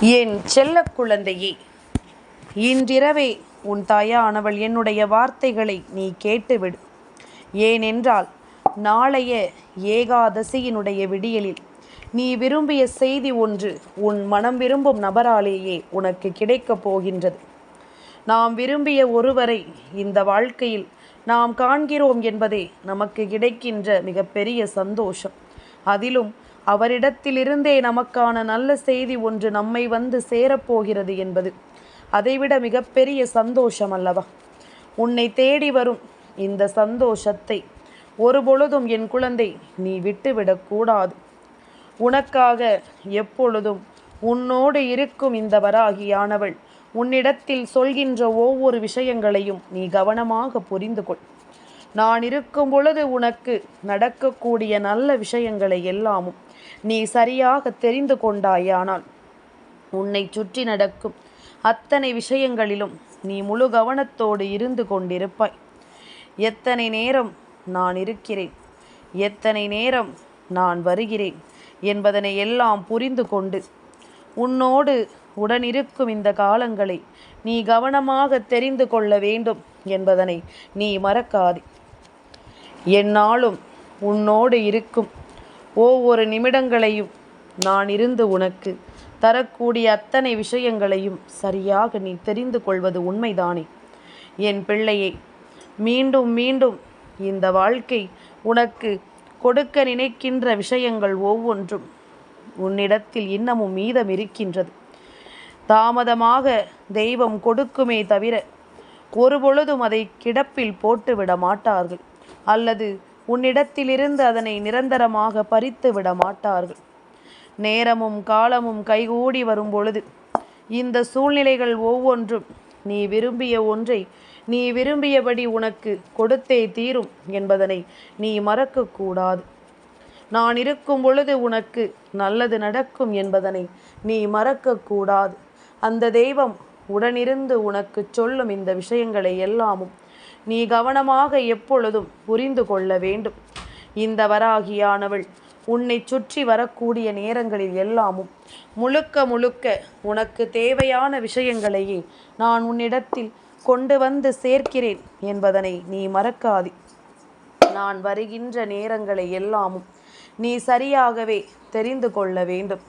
என் செல்ல குழந்தையே இன்றிரவே உன் தாயானவள் என்னுடைய வார்த்தைகளை நீ கேட்டுவிடு. ஏனென்றால் நாளைய ஏகாதசியினுடைய விடியலில் நீ விரும்பிய செய்தி ஒன்று உன் மனம் விரும்பும் நபராலேயே உனக்கு கிடைக்கப் போகின்றது. நாம் விரும்பிய ஒருவரை இந்த வாழ்க்கையில் நாம் காண்கிறோம் என்பதே நமக்கு கிடைக்கின்ற மிகப்பெரிய சந்தோஷம். அதிலும் அவரிடத்திலிருந்தே நமக்கான நல்ல செய்தி ஒன்று நம்மை வந்து சேரப்போகிறது என்பது. அதைவிட மிகப்பெரிய சந்தோஷம் அல்லவா? உன்னை தேடி வரும் இந்த சந்தோஷத்தை ஒருபொழுதும் என் குழந்தை நீ விட்டுவிடக்கூடாது உனக்காக எப்பொழுதும் உன்னோடு இருக்கும் இந்த வராகியானவள் உன்னிடத்தில் சொல்கின்ற ஒவ்வொரு விஷயங்களையும் நீ கவனமாக புரிந்து கொள். நான் இருக்கும் பொழுது உனக்கு நடக்கக்கூடிய நல்ல விஷயங்களை எல்லாமும் நீ சரியாக தெரிந்து கொண்டாயானால் உன்னை சுற்றி நடக்கும் அத்தனை விஷயங்களிலும் நீ முழு கவனத்தோடு இருந்து கொண்டிருப்பாய். எத்தனை நேரம் நான் இருக்கிறேன்? எத்தனை நேரம் நான் வருகிறேன் என்பதனை எல்லாம் புரிந்து கொண்டு உன்னோடு உடனிருக்கும் இந்த காலங்களை நீ கவனமாக தெரிந்து கொள்ள வேண்டும் என்பதனை நீ மறக்காதே. என்னாலும் உன்னோடு இருக்கும் ஒவ்வொரு நிமிடங்களையும் நான் இருந்து உனக்கு தரக்கூடிய அத்தனை விஷயங்களையும் சரியாக நீ தெரிந்து கொள்வது உண்மைதானே? என் பிள்ளையை மீண்டும் மீண்டும் இந்த வாழ்க்கை உனக்கு கொடுக்க நினைக்கின்ற விஷயங்கள் ஒவ்வொன்றும் உன்னிடத்தில் இன்னமும் மீதம் இருக்கின்றது தாமதமாக தெய்வம் கொடுக்குமே தவிர ஒருபொழுதும் அதை கிடப்பில் போட்டுவிட மாட்டார்கள். அல்லது உன்னிடத்திலிருந்து அதனை நிரந்தரமாக பறித்து விட மாட்டார்கள். நேரமும் காலமும் கைகூடி வரும் பொழுது இந்த சூழ்நிலைகள் ஒவ்வொன்றும் நீ விரும்பிய ஒன்றை நீ விரும்பியபடி உனக்கு கொடுத்தே தீரும் என்பதனை நீ மறக்கக்கூடாது. நான் இருக்கும் பொழுது உனக்கு நல்லது நடக்கும் என்பதனை நீ மறக்கக்கூடாது. அந்த தெய்வம் உடனிருந்து உனக்கு சொல்லும் இந்த விஷயங்களை எல்லாமும் நீ கவனமாக எப்பொழுதும் புரிந்து கொள்ள வேண்டும். இந்த வராகியானவள் உன்னை சுற்றி வரக்கூடிய நேரங்களில் எல்லாமும் முழுக்க முழுக்க உனக்கு தேவையான விஷயங்களையே நான் உன்னிடத்தில் கொண்டு வந்து சேர்க்கிறேன் என்பதனை நீ மறக்காதே. நான் வருகின்ற நேரங்களை எல்லாமும் நீ சரியாகவே தெரிந்து கொள்ள வேண்டும்.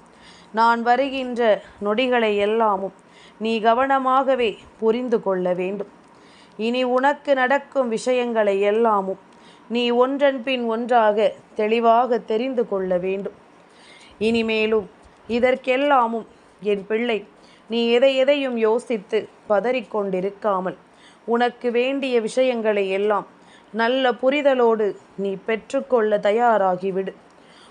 நான் வருகின்ற நொடிகளை எல்லாமும் நீ கவனமாகவே புரிந்து கொள்ள வேண்டும். இனி உனக்கு நடக்கும் விஷயங்களை எல்லாமும் நீ ஒன்றன் பின் ஒன்றாக தெளிவாக தெரிந்து கொள்ள வேண்டும். இனிமேலும் இதற்கெல்லாமும் என் பிள்ளை நீ எதை எதையும் யோசித்து பதறிக்கொண்டிருக்காமல் உனக்கு வேண்டிய விஷயங்களை எல்லாம் நல்ல புரிதலோடு நீ பெற்றுக்கொள்ள தயாராகிவிடு.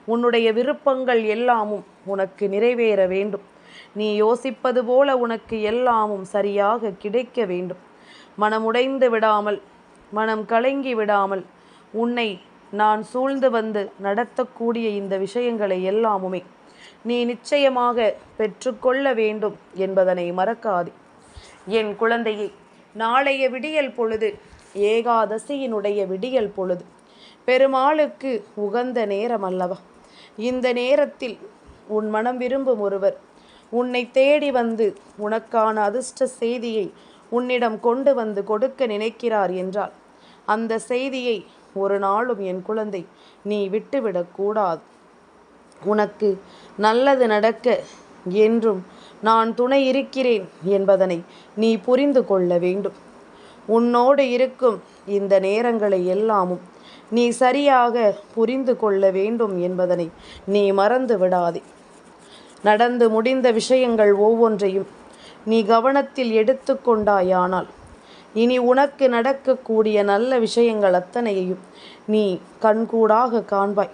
உன்னுடைய விருப்பங்கள் எல்லாமும் உனக்கு நிறைவேற வேண்டும். நீ யோசிப்பது போல உனக்கு எல்லாமும் சரியாக கிடைக்க வேண்டும். மனமுடைந்து விடாமல் மனம் கலங்கி விடாமல் உன்னை நான் சூழ்ந்து வந்து நடத்தக்கூடிய இந்த விஷயங்களை எல்லாமுமே நீ நிச்சயமாக பெற்றுக்கொள்ள வேண்டும் என்பதனை மறக்காது. என் குழந்தையை நாளைய விடியல் பொழுது ஏகாதசியினுடைய விடியல் பொழுது பெருமாளுக்கு உகந்த நேரம் அல்லவா? இந்த நேரத்தில் உன் மனம் விரும்பும் ஒருவர் உன்னை தேடி வந்து உனக்கான அதிர்ஷ்ட செய்தியை உன்னிடம் கொண்டு வந்து கொடுக்க நினைக்கிறார் என்றால் அந்த செய்தியை ஒரு நாளும் என் குழந்தை நீ விட்டுவிடக்கூடாது உனக்கு நல்லது நடக்க என்றும் நான் துணை இருக்கிறேன் என்பதனை நீ புரிந்து கொள்ள வேண்டும். உன்னோடு இருக்கும் இந்த நேரங்களை எல்லாமும் நீ சரியாக புரிந்து கொள்ள வேண்டும் என்பதனை நீ மறந்து விடாதே. நடந்து முடிந்த விஷயங்கள் ஒவ்வொன்றையும் நீ கவனத்தில் எடுத்துக்கொண்டாயானால் இனி உனக்கு நடக்கக்கூடிய நல்ல விஷயங்கள் அத்தனையையும் நீ கண்கூடாக காண்பாய்.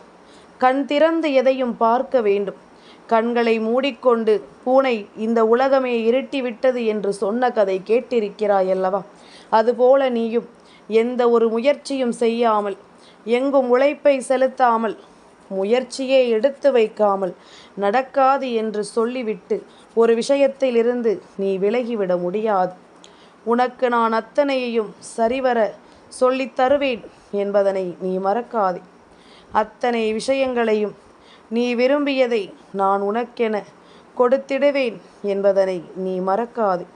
கண் திறந்து எதையும் பார்க்க வேண்டும். கண்களை மூடிக்கொண்டு பூனை இந்த உலகமே இருட்டிவிட்டது என்று சொன்ன கதை கேட்டிருக்கிறாய் அல்லவா? அதுபோல நீயும் எந்த ஒரு முயற்சியும் செய்யாமல் எங்கும் உழைப்பை செலுத்தாமல் முயற்சியே எடுத்து வைக்காமல் நடக்காது என்று சொல்லிவிட்டு ஒரு விஷயத்திலிருந்து நீ விலகிவிட முடியாது. உனக்கு நான் அத்தனையையும் சரிவர சொல்லித் தருவேன் என்பதனை நீ மறக்காதே. அத்தனை விஷயங்களையும் நீ விரும்பியதை நான் உனக்கென கொடுத்திடுவேன் என்பதனை நீ மறக்காதே.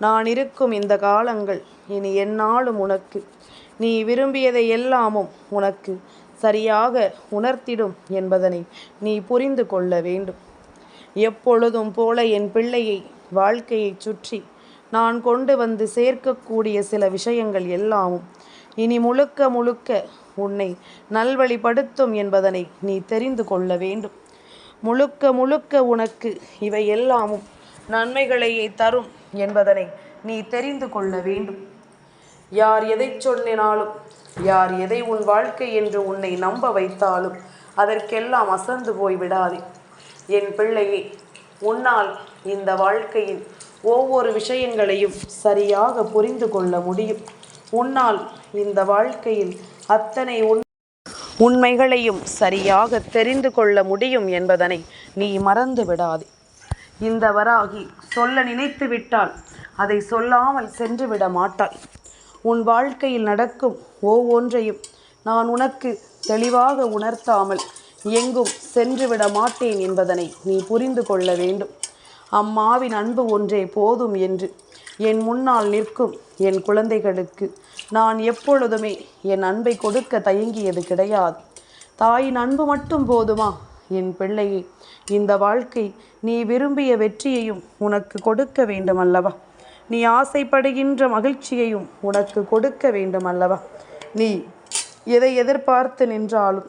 நான் இருக்கும் இந்த காலங்கள் இனி என்னாலும் உனக்கு நீ விரும்பியதை எல்லாமும் உனக்கு சரியாக உணர்த்திடும் என்பதனை நீ புரிந்து கொள்ள வேண்டும். எப்பொழுதும் போல என் பிள்ளையை வாழ்க்கையைச் சுற்றி நான் கொண்டு வந்து சேர்க்கக்கூடிய சில விஷயங்கள் எல்லாமும் இனி முழுக்க முழுக்க உன்னை நல்வழிப்படுத்தும் என்பதனை நீ தெரிந்து கொள்ள வேண்டும். முழுக்க முழுக்க உனக்கு இவை எல்லாமும் நன்மைகளையே தரும் என்பதனை நீ தெரிந்து கொள்ள வேண்டும். யார் எதை சொன்னினாலும் யார் எதை உன் வாழ்க்கை என்று உன்னை நம்ப வைத்தாலும் அதற்கெல்லாம் அசந்து போய் விடாதே. என் பிள்ளையே உன்னால் இந்த வாழ்க்கையின் ஒவ்வொரு விஷயங்களையும் சரியாக புரிந்து கொள்ள முடியும். உன்னால் இந்த வாழ்க்கையில் அத்தனை உண் உண்மைகளையும் சரியாக தெரிந்து கொள்ள முடியும் என்பதனை நீ மறந்து விடாதே. இந்த வராகி சொல்ல நினைத்து விட்டால் அதை சொல்லாமல் சென்று விட மாட்டாள் உன் வாழ்க்கையில் நடக்கும் ஒவ்வொன்றையும் நான் உனக்கு தெளிவாக உணர்த்தாமல் எங்கும் சென்று விட மாட்டேன் என்பதனை நீ புரிந்து கொள்ள வேண்டும். அம்மாவின் அன்பு ஒன்றே போதும் என்று என் முன்னால் நிற்கும் என் குழந்தைகளுக்கு நான் எப்பொழுதுமே என் அன்பை கொடுக்க தயங்கியது கிடையாது. தாயின் அன்பு மட்டும் போதுமா? என் பிள்ளையே இந்த வாழ்க்கை நீ விரும்பிய வெற்றியையும் உனக்கு கொடுக்க வேண்டும் அல்லவா நீ ஆசைப்படுகின்ற மகிழ்ச்சியையும் உனக்கு கொடுக்க வேண்டும் அல்லவா நீ எதை எதிர்பார்த்து நின்றாலும்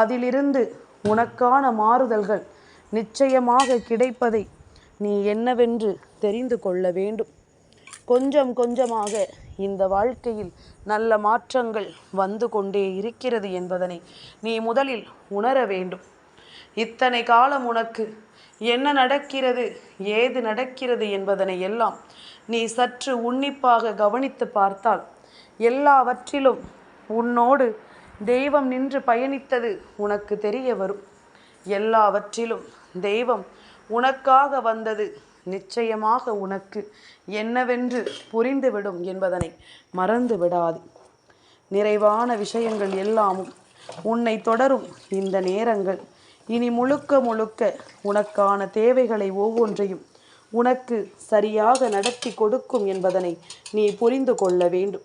அதிலிருந்து உனக்கான மாறுதல்கள் நிச்சயமாக கிடைப்பதை நீ என்னவென்று தெரிந்து கொள்ள வேண்டும். கொஞ்சம் கொஞ்சமாக இந்த வாழ்க்கையில் நல்ல மாற்றங்கள் வந்து கொண்டே இருக்கிறது என்பதனை நீ முதலில் உணர வேண்டும். இத்தனை காலம் உனக்கு என்ன நடக்கிறது ஏது நடக்கிறது என்பதனை எல்லாம் நீ சற்று உன்னிப்பாக கவனித்து பார்த்தால் எல்லாவற்றிலும் உன்னோடு தெய்வம் நின்று பயணித்தது உனக்கு தெரிய வரும். எல்லாவற்றிலும் தெய்வம் உனக்காக வந்தது நிச்சயமாக உனக்கு என்னவென்று புரிந்துவிடும் என்பதனை மறந்து விடாது நிறைவான விஷயங்கள் எல்லாமும் உன்னை தொடரும் இந்த நேரங்கள். இனி முழுக்க முழுக்க உனக்கான தேவைகளை ஒவ்வொன்றையும் உனக்கு சரியாக நடத்தி கொடுக்கும் என்பதனை நீ புரிந்து கொள்ள வேண்டும்.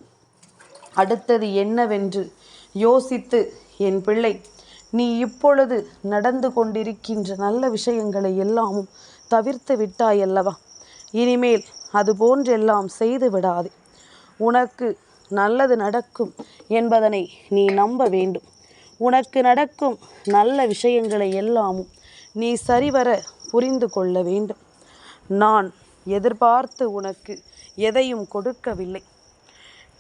அடுத்தது என்னவென்று யோசித்து என் பிள்ளை நீ இப்பொழுது நடந்து கொண்டிருக்கின்ற நல்ல விஷயங்களை எல்லாமும் தவிர்த்து விட்டாயல்லவா இனிமேல் அது போன்றெல்லாம் செய்து விடாது. உனக்கு நல்லது நடக்கும் என்பதனை நீ நம்ப வேண்டும். உனக்கு நடக்கும் நல்ல விஷயங்களை எல்லாமும் நீ சரிவர புரிந்து கொள்ள வேண்டும். நான் எதிர்பார்த்து உனக்கு எதையும் கொடுக்கவில்லை.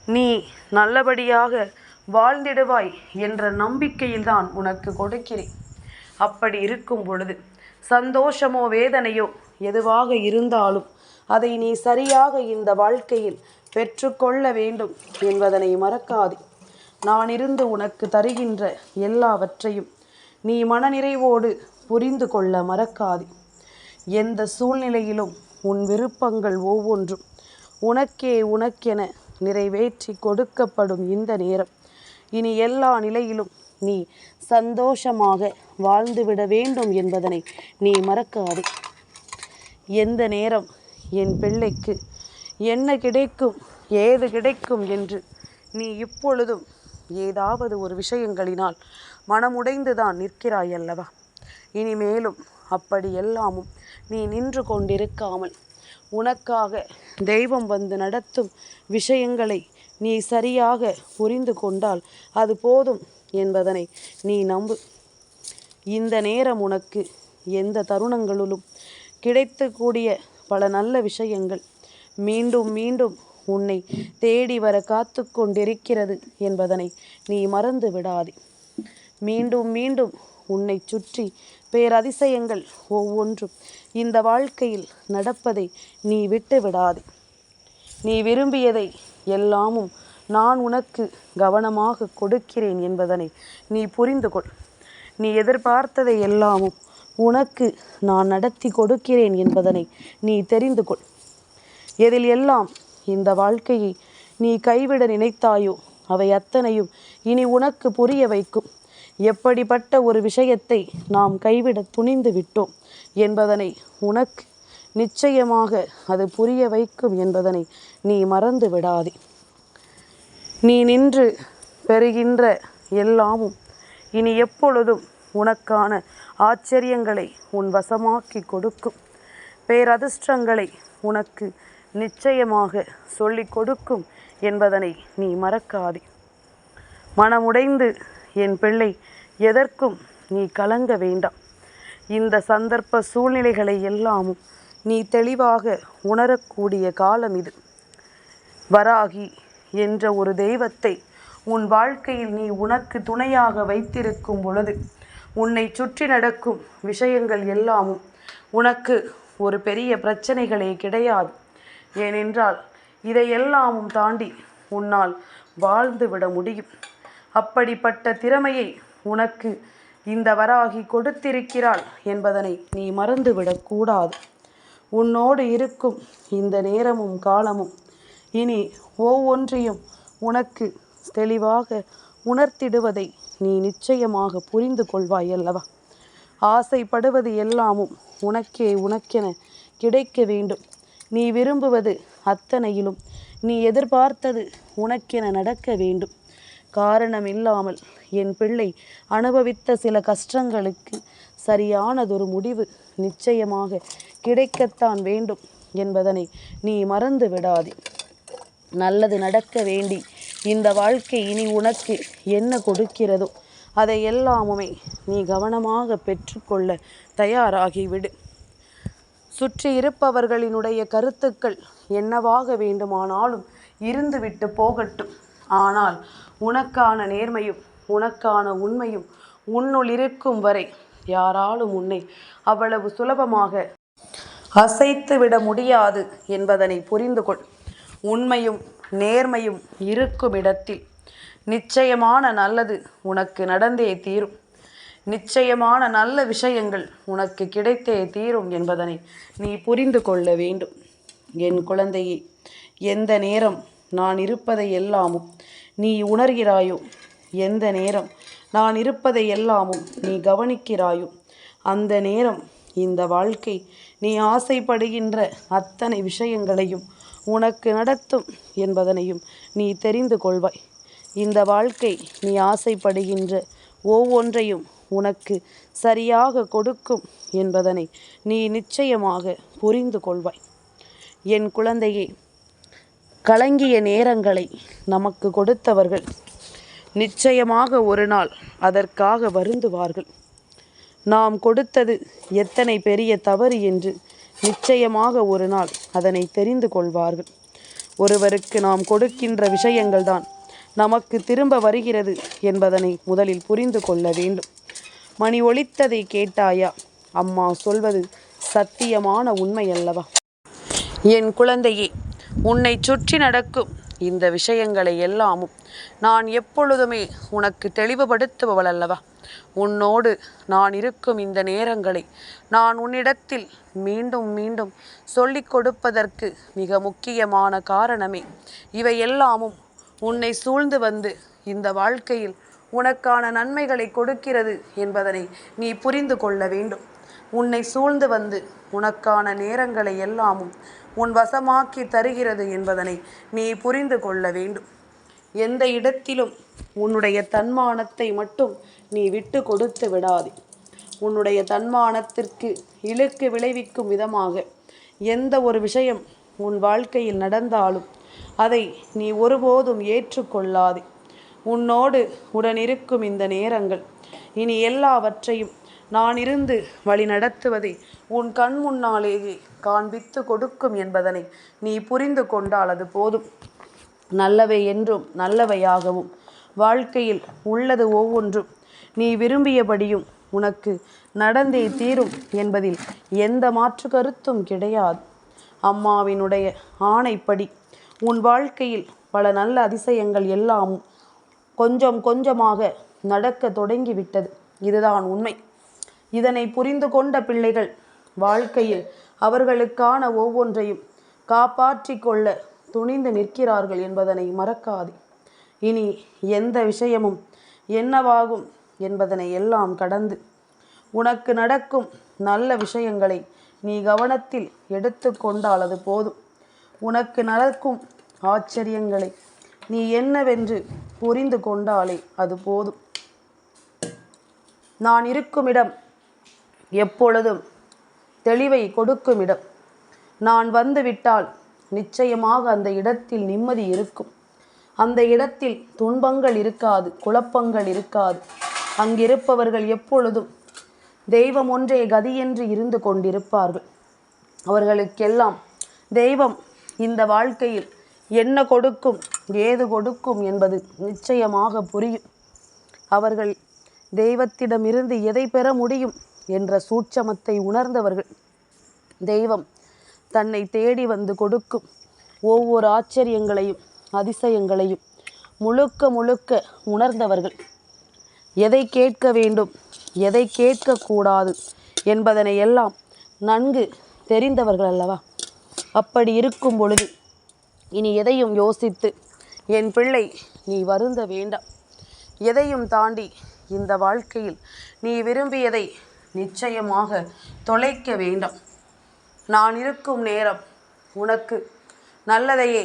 நீ நல்லபடியாக வாழ்ந்திடுவாய் என்ற நம்பிக்கையில்தான் உனக்கு கொடுக்கிறேன். அப்படி இருக்கும் பொழுது சந்தோஷமோ வேதனையோ எதுவாக இருந்தாலும் அதை நீ சரியாக இந்த வாழ்க்கையில் பெற்றுக்கொள்ள வேண்டும் என்பதனை மறக்காதே. நான் இருந்து உனக்கு தருகின்ற எல்லாவற்றையும் நீ மனநிறைவோடு புரிந்து கொள்ள மறக்காதே. எந்த சூழ்நிலையிலும் உன் விருப்பங்கள் ஒவ்வொன்றும் உனக்கே உனக்கென நிறைவேற்றி கொடுக்கப்படும் இந்த நேரம். இனி எல்லா நிலையிலும் நீ சந்தோஷமாக வாழ்ந்துவிட வேண்டும் என்பதனை நீ மறக்காதே. எந்த நேரம் என் பிள்ளைக்கு என்ன கிடைக்கும் ஏது கிடைக்கும் என்று நீ இப்பொழுதும் ஏதாவது ஒரு விஷயங்களினால் மனமுடைந்துதான் நிற்கிறாய் அல்லவா? இனிமேலும் அப்படி எல்லாமும் நீ நின்று கொண்டிருக்காமல் உனக்காக தெய்வம் வந்து நடத்தும் விஷயங்களை நீ சரியாக புரிந்து கொண்டால் அது போதும் என்பதனை நீ நம்பு. இந்த நேரம் உனக்கு எந்த தருணங்களிலும் கிடைத்தக்கூடிய பல நல்ல விஷயங்கள் மீண்டும் மீண்டும் உன்னை தேடி வர காத்து கொண்டிருக்கிறது என்பதனை நீ மறந்து விடாதே. மீண்டும் மீண்டும் உன்னை சுற்றி பேரதிசயங்கள் ஒவ்வொன்றும் இந்த வாழ்க்கையில் நடப்பதை நீ விட்டு விடாதே நீ விரும்பியதை எல்லாமும் நான் உனக்கு கவனமாக கொடுக்கிறேன் என்பதனை நீ புரிந்து கொள் நீ எதிர்பார்த்ததை எல்லாமும் உனக்கு நான் நடத்தி கொடுக்கிறேன் என்பதனை நீ தெரிந்து கொள் எதில் எல்லாம் இந்த வாழ்க்கையை நீ கைவிட நினைத்தாயோ அவை அத்தனையும் இனி உனக்கு புரிய வைக்கும். எப்படிப்பட்ட ஒரு விஷயத்தை நாம் கைவிட துணிந்து விட்டோம் என்பதனை உனக்கு நிச்சயமாக அது புரிய வைக்கும் என்பதனை நீ மறந்து விடாதே. நீ நின்று பெறுகின்ற எல்லாமும் இனி எப்பொழுதும் உனக்கான ஆச்சரியங்களை உன் வசமாக்கி கொடுக்கும். பேரதிர்ஷ்டங்களை உனக்கு நிச்சயமாக சொல்லிக் கொடுக்கும் என்பதனை நீ மறக்காதே. மனமுடைந்து என் பிள்ளை எதற்கும் நீ கலங்க வேண்டாம். இந்த சந்தர்ப்ப சூழ்நிலைகளை எல்லாமும் நீ தெளிவாக உணரக்கூடிய காலம் இது. வராகி என்ற ஒரு தெய்வத்தை உன் வாழ்க்கையில் நீ உனக்கு துணையாக வைத்திருக்கும் பொழுது உன்னை சுற்றி நடக்கும் விஷயங்கள் எல்லாமும் உனக்கு ஒரு பெரிய பிரச்சனைகளே கிடையாது. ஏனென்றால் இதையெல்லாமும் தாண்டி உன்னால் வாழ்ந்து விட முடியும். அப்படிப்பட்ட திறமையை உனக்கு இந்த வராகி கொடுத்திருக்கிறாள் என்பதனை நீ மறந்துவிடக்கூடாது உன்னோடு இருக்கும் இந்த நேரமும் காலமும். இனி ஒவ்வொன்றையும் உனக்கு தெளிவாக உணர்த்திடுவதை நீ நிச்சயமாக புரிந்து கொள்வாய் அல்லவா? ஆசைப்படுவது எல்லாமும் உனக்கே உனக்கென கிடைக்க வேண்டும். நீ விரும்புவது அத்தனையிலும் நீ எதிர்பார்த்தது உனக்கென நடக்க வேண்டும். காரணம் இல்லாமல் என் பிள்ளை அனுபவித்த சில கஷ்டங்களுக்கு சரியானதொரு முடிவு நிச்சயமாக கிடைக்கத்தான் வேண்டும் என்பதனை நீ மறந்து விடாதே. நல்லது நடக்க வேண்டி இந்த வாழ்க்கை இனி உனக்கு என்ன கொடுக்கிறதோ அதை எல்லாமுமே நீ கவனமாக பெற்றுக்கொள்ள தயாராகிவிடு. சுற்றி இருப்பவர்களினுடைய கருத்துக்கள் என்னவாக வேண்டுமானாலும் இருந்துவிட்டு போகட்டும். ஆனால் உனக்கான நேர்மையும் உனக்கான உண்மையும் உன்னுள் இருக்கும் வரை யாராலும் உன்னை அவ்வளவு சுலபமாக அசைத்து விட முடியாது என்பதனை புரிந்து கொள். உண்மையும் நேர்மையும் இருக்கும் இடத்தில் நிச்சயமான நல்லது உனக்கு நடந்தே தீரும். நிச்சயமான நல்ல விஷயங்கள் உனக்கு கிடைத்தே தீரும் என்பதனை நீ புரிந்து கொள்ள வேண்டும். என் குழந்தையே எந்த நேரம் நான் இருப்பதை எல்லாமும் நீ உணர்கிறாயோ? எந்த நேரம்? நான் இருப்பதை எல்லாமும் நீ கவனிக்கிறாயோ? அந்த நேரம் இந்த வாழ்க்கை நீ ஆசைப்படுகின்ற அத்தனை விஷயங்களையும் உனக்கு நடத்தும் என்பதனையும் நீ தெரிந்து கொள்வாய். இந்த வாழ்க்கை நீ ஆசைப்படுகின்ற ஒவ்வொன்றையும் உனக்கு சரியாக கொடுக்கும் என்பதனை நீ நிச்சயமாக புரிந்து கொள்வாய். என் குழந்தையே கலங்கிய நேரங்களை நமக்கு கொடுத்தவர்கள் நிச்சயமாக ஒரு நாள் அதற்காக வருந்துவார்கள். நாம் கொடுத்தது எத்தனை பெரிய தவறு என்று நிச்சயமாக ஒரு நாள் அதனை தெரிந்து கொள்வார்கள். ஒருவருக்கு நாம் கொடுக்கின்ற விஷயங்கள்தான் நமக்கு திரும்ப வருகிறது என்பதனை முதலில் புரிந்து கொள்ள வேண்டும். மணி ஒழித்ததை கேட்டாயா? அம்மா சொல்வது சத்தியமான உண்மை அல்லவா என் குழந்தையே உன்னை சுற்றி நடக்கும் இந்த விஷயங்களை எல்லாமும் நான் எப்பொழுதுமே உனக்கு தெளிவுபடுத்துபவள் அல்லவா? உன்னோடு நான் இருக்கும் இந்த நேரங்களை நான் உன்னிடத்தில் மீண்டும் மீண்டும் சொல்லிக் கொடுப்பதற்கு மிக முக்கியமான காரணமே இவை எல்லாமும் உன்னை சூழ்ந்து வந்து இந்த வாழ்க்கையில் உனக்கான நன்மைகளை கொடுக்கிறது என்பதனை நீ புரிந்து கொள்ள வேண்டும். உன்னை சூழ்ந்து வந்து உனக்கான நேரங்களை எல்லாமும் உன் வசமாக்கி தருகிறது என்பதனை நீ புரிந்து கொள்ள வேண்டும். எந்த இடத்திலும் உன்னுடைய தன்மானத்தை மட்டும் நீ விட்டு கொடுத்து விடாதே. உன்னுடைய தன்மானத்திற்கு இழுக்கு விளைவிக்கும் விதமாக எந்த ஒரு விஷயம் உன் வாழ்க்கையில் நடந்தாலும் அதை நீ ஒருபோதும் ஏற்றுக்கொள்ளாதே. உன்னோடு உடனிருக்கும் இந்த நேரங்கள் இனி எல்லாவற்றையும் நான் இருந்து வழி நடத்துவதை உன் கண் முன்னாலேயே காண்பித்து கொடுக்கும் என்பதனை நீ புரிந்து கொண்டால் அது போதும். நல்லவை என்றும் நல்லவையாகவும் வாழ்க்கையில் உள்ளது ஒவ்வொன்றும். நீ விரும்பியபடியும் உனக்கு நடந்தே தீரும் என்பதில் எந்த மாற்று கருத்தும் கிடையாது. அம்மாவினுடைய ஆணைப்படி உன் வாழ்க்கையில் பல நல்ல அதிசயங்கள் எல்லாம் கொஞ்சம் கொஞ்சமாக நடக்க தொடங்கிவிட்டது. இதுதான் உண்மை. இதனை புரிந்து கொண்ட பிள்ளைகள் வாழ்க்கையில் அவர்களுக்கான ஒவ்வொன்றையும் காப்பாற்றி கொள்ள துணிந்து நிற்கிறார்கள் என்பதனை மறக்காது. இனி எந்த விஷயமும் என்னவாகும் என்பதனை எல்லாம் கடந்து உனக்கு நடக்கும் நல்ல விஷயங்களை நீ கவனத்தில் எடுத்துக்கொண்டால் அது போதும். உனக்கு நடக்கும் ஆச்சரியங்களை நீ என்னவென்று புரிந்து கொண்டாலே அது போதும். நான் இருக்கும் இடம் எப்பொழுதும் தெளிவை கொடுக்கும் இடம். நான் வந்துவிட்டால் நிச்சயமாக அந்த இடத்தில் நிம்மதி இருக்கும். அந்த இடத்தில் துன்பங்கள் இருக்காது குழப்பங்கள் இருக்காது. அங்கிருப்பவர்கள் எப்பொழுதும் தெய்வம் ஒன்றே கதியென்று இருந்து கொண்டிருப்பார்கள். அவர்களுக்கெல்லாம் தெய்வம் இந்த வாழ்க்கையில் என்ன கொடுக்கும் ஏது கொடுக்கும் என்பது நிச்சயமாக புரியும். அவர்கள் தெய்வத்திடமிருந்து எதை பெற முடியும்? என்ற சூட்சமத்தை உணர்ந்தவர்கள். தெய்வம் தன்னை தேடி வந்து கொடுக்கும் ஒவ்வொரு ஆச்சரியங்களையும் அதிசயங்களையும் முழுக்க முழுக்க உணர்ந்தவர்கள். எதை கேட்க வேண்டும் எதை கேட்கக்கூடாது என்பதனை எல்லாம் நன்கு தெரிந்தவர்கள் அல்லவா? அப்படி இருக்கும் பொழுது இனி எதையும் யோசித்து என் பிள்ளை நீ வருந்த வேண்டாம். எதையும் தாண்டி இந்த வாழ்க்கையில் நீ விரும்பியதை நிச்சயமாக தொலைக்க வேண்டாம். நான் இருக்கும் நேரம் உனக்கு நல்லதையே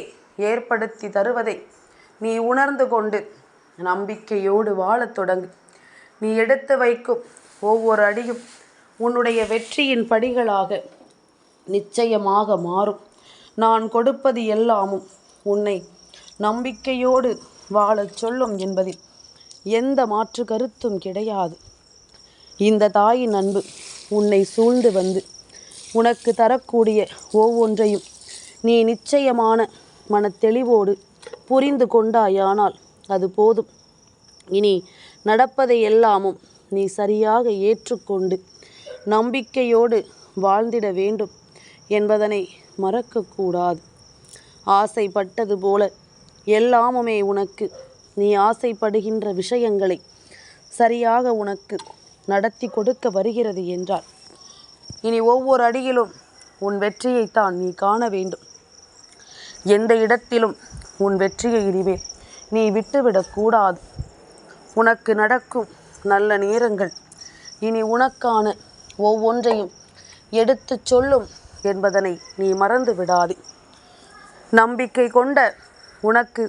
ஏற்படுத்தி தருவதை நீ உணர்ந்து கொண்டு நம்பிக்கையோடு வாழத் தொடங்கு. நீ எடுத்து வைக்கும் ஒவ்வொரு அடியும் உன்னுடைய வெற்றியின் படிகளாக நிச்சயமாக மாறும். நான் கொடுப்பது எல்லாமும் உன்னை நம்பிக்கையோடு வாழச் சொல்லும் என்பதில் எந்த மாற்று கருத்தும் கிடையாது. இந்த தாயின் அன்பு உன்னை சூழ்ந்து வந்து உனக்கு தரக்கூடிய ஒவ்வொன்றையும் நீ நிச்சயமான மனத்தெளிவோடு புரிந்து கொண்டாயானால் அது போதும். இனி நடப்பதை எல்லாமும் நீ சரியாக ஏற்றுக்கொண்டு நம்பிக்கையோடு வாழ்ந்திட வேண்டும் என்பதனை மறக்கக்கூடாது. ஆசைப்பட்டது போல எல்லாமுமே உனக்கு. நீ ஆசைப்படுகின்ற விஷயங்களை சரியாக உனக்கு நடத்தி கொடுக்க வருகிறது என்றால் இனி ஒவ்வொரு அடியிலும் உன் வெற்றியைத்தான் நீ காண வேண்டும். எந்த இடத்திலும் உன் வெற்றியை இனிமேல் நீ விட்டுவிடக்கூடாது உனக்கு நடக்கும் நல்ல நேரங்கள் இனி உனக்கான ஒவ்வொன்றையும் எடுத்துச் சொல்லும் என்பதனை நீ மறந்து விடாதே. நம்பிக்கை கொண்ட உனக்கு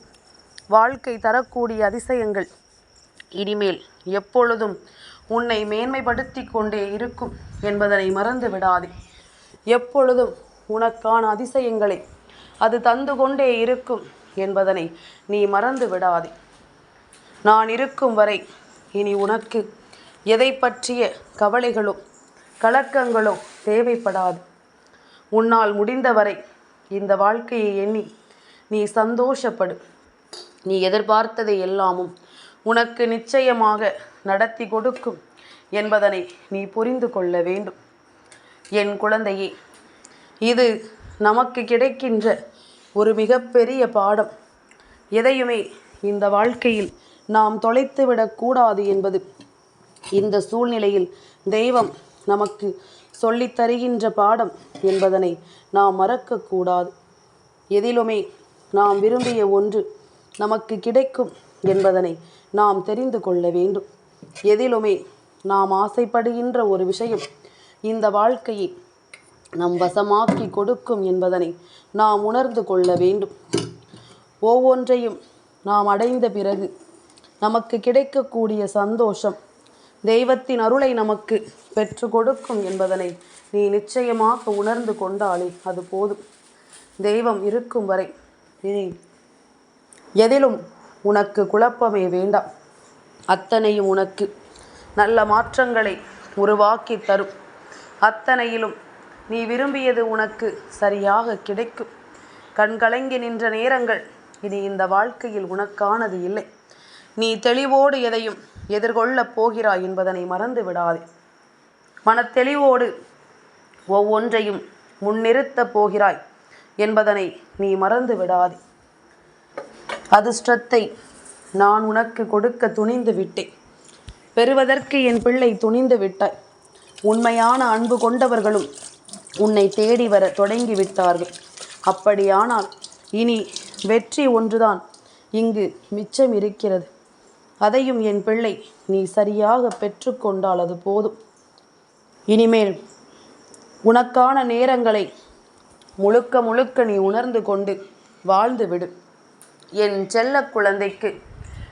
வாழ்க்கை தரக்கூடிய அதிசயங்கள் இனிமேல் எப்பொழுதும் உன்னை மேன்மைப்படுத்தி கொண்டே இருக்கும் என்பதனை மறந்து விடாதே எப்பொழுதும் உனக்கான அதிசயங்களை அது தந்து கொண்டே இருக்கும் என்பதனை நீ மறந்து விடாதே நான் இருக்கும் வரை இனி உனக்கு எதை பற்றிய கவலைகளோ கலக்கங்களோ தேவைப்படாது. உன்னால் முடிந்தவரை இந்த வாழ்க்கையை எண்ணி நீ சந்தோஷப்படு. நீ எதிர்பார்த்ததை எல்லாமும் உனக்கு நிச்சயமாக நடத்தி கொடுக்கும் என்பதனை நீ புரிந்து கொள்ள வேண்டும். என் குழந்தையே இது நமக்கு கிடைக்கின்ற ஒரு மிகப்பெரிய பாடம். எதையுமே இந்த வாழ்க்கையில் நாம் தொலைத்து விடக்கூடாது என்பது இந்த சூழ்நிலையில் தெய்வம் நமக்கு சொல்லித் தருகின்ற பாடம் என்பதனை நாம் மறக்கக்கூடாது எதிலுமே நாம் விரும்பிய ஒன்று நமக்கு கிடைக்கும் என்பதனை நாம் தெரிந்து கொள்ள வேண்டும். எதிலுமே நாம் ஆசைப்படுகின்ற ஒரு விஷயம் இந்த வாழ்க்கையை நம் வசமாக்கி கொடுக்கும் என்பதனை நாம் உணர்ந்து கொள்ள வேண்டும். ஒவ்வொன்றையும் நாம் அடைந்த பிறகு நமக்கு கிடைக்கக்கூடிய சந்தோஷம் தெய்வத்தின் அருளை நமக்கு பெற்று கொடுக்கும் என்பதனை நீ நிச்சயமாக உணர்ந்து கொண்டாலே அது போதும். தெய்வம் இருக்கும் வரை இனி எதிலும் உனக்கு குழப்பமே வேண்டாம். அத்தனையும் உனக்கு. நல்ல மாற்றங்களை உருவாக்கி தரும். அத்தனையிலும் நீ விரும்பியது உனக்கு சரியாக கிடைக்கும். கண்கலங்கி நின்ற நேரங்கள் இனி இந்த வாழ்க்கையில் உனக்கானது இல்லை. நீ தெளிவோடு எதையும் எதிர்கொள்ளப் போகிறாய் என்பதனை மறந்து விடாதே. மனத்தெளிவோடு ஒவ்வொன்றையும் முன்னிறுத்தப் போகிறாய் என்பதனை நீ மறந்து விடாதே. அதிர்ஷ்டத்தை நான் உனக்கு கொடுக்க துணிந்து விட்டேன். பெறுவதற்கு என் பிள்ளை துணிந்து விட்டாய். உண்மையான அன்பு கொண்டவர்களும் உன்னை தேடி வர தொடங்கி விட்டார்கள். அப்படியானால் இனி வெற்றி ஒன்றுதான் இங்கு மிச்சம் இருக்கிறது. அதையும் என் பிள்ளை நீ சரியாக பெற்றுக்கொண்டால் அது போதும். இனிமேல் உனக்கான நேரங்களை முழுக்க முழுக்க நீ உணர்ந்து கொண்டு வாழ்ந்து விடு. என் செல்ல குழந்தைக்கு